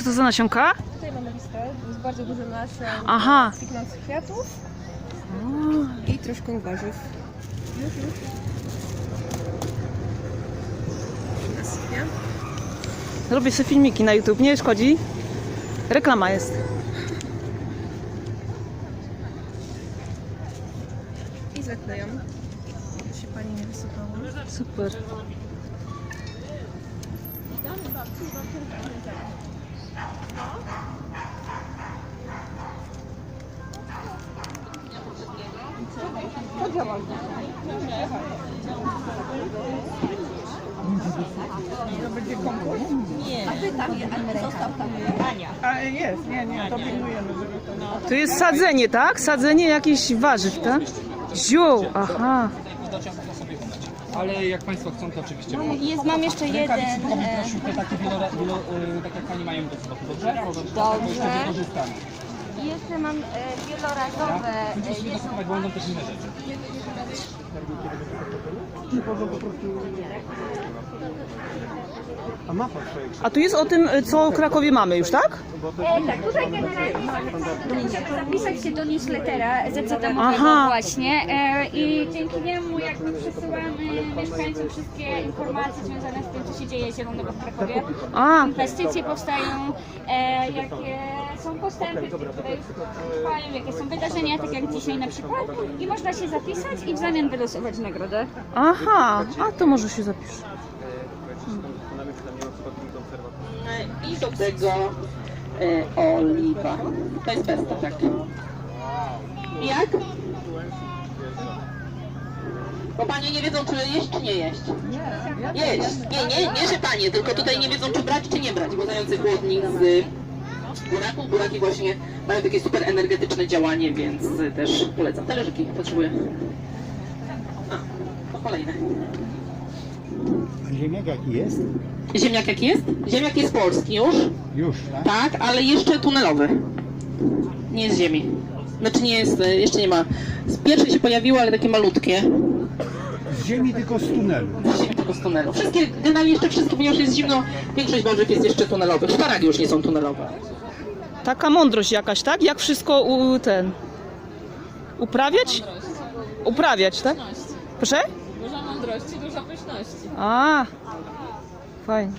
Co to za nasionka? Tutaj mamy listę, jest bardzo dużo nasion Aha. kwitnących kwiatów i troszkę warzyw. Już, już. Nasypię. Robię sobie filmiki na YouTube, nie szkodzi. Reklama jest. I zaklejam, żeby się pani nie wysypało. Super. A jest, nie, nie, to pilnujemy, to nie... Jest sadzenie, tak? Sadzenie jakichś warzyw, tak? Ziół, aha. Ale jak Państwo chcą, to oczywiście mogą. Jest, mam jeszcze jeden. E, prosić te takie wielo, wielo, y, tak jak Pani mają do przodu, dobrze? Może Dobrze. jeszcze wykorzystamy. I jeszcze mam e, wielorazowe. E, nie jest, zastosować, bo będą też inne rzeczy. A tu jest o tym, co w Krakowie mamy już, tak? e, tak, tutaj generalnie możemy zapisać się do newslettera ZCDM Aha. właśnie e, i dzięki niemu jakby przesyłamy mieszkańcom wszystkie informacje związane z tym, co się dzieje zielonego w Krakowie. A, Inwestycje powstają, e, jakie są postępy, które już trwają, jakie są wydarzenia, tak jak dzisiaj na przykład. I można się zapisać i w zamian wylosować nagrodę. aha. A to może się zapisz. I do tego e, oliwa. To jest pesto, tak. Jak? Bo panie nie wiedzą, czy jeść, czy nie jeść. Jeść. Nie, nie, nie, że panie, tylko tutaj nie wiedzą, czy brać, czy nie brać. Bo zający głodnik z buraków. Buraki właśnie mają takie super energetyczne działanie, więc też polecam. Talerzyki potrzebuję. A, to kolejne. Ziemniak jaki jest? Ziemniak jaki jest? Ziemniak jest polski już. Już, tak? Tak, ale jeszcze tunelowy. Nie jest z ziemi. Znaczy nie jest, e, jeszcze nie ma. Z pierwszej się pojawiło, ale takie malutkie. Z ziemi tylko z tunelu. Z ziemi tylko z tunelu. Wszystkie, generalnie jeszcze wszystkie, ponieważ jest zimno, większość warzyw jest jeszcze tunelowych. Szparagi już nie są tunelowe. Taka mądrość jakaś, tak? Jak wszystko u, ten... Uprawiać? Uprawiać, tak? Proszę? Dużo mądrości, dużo pyszności. A, fajnie.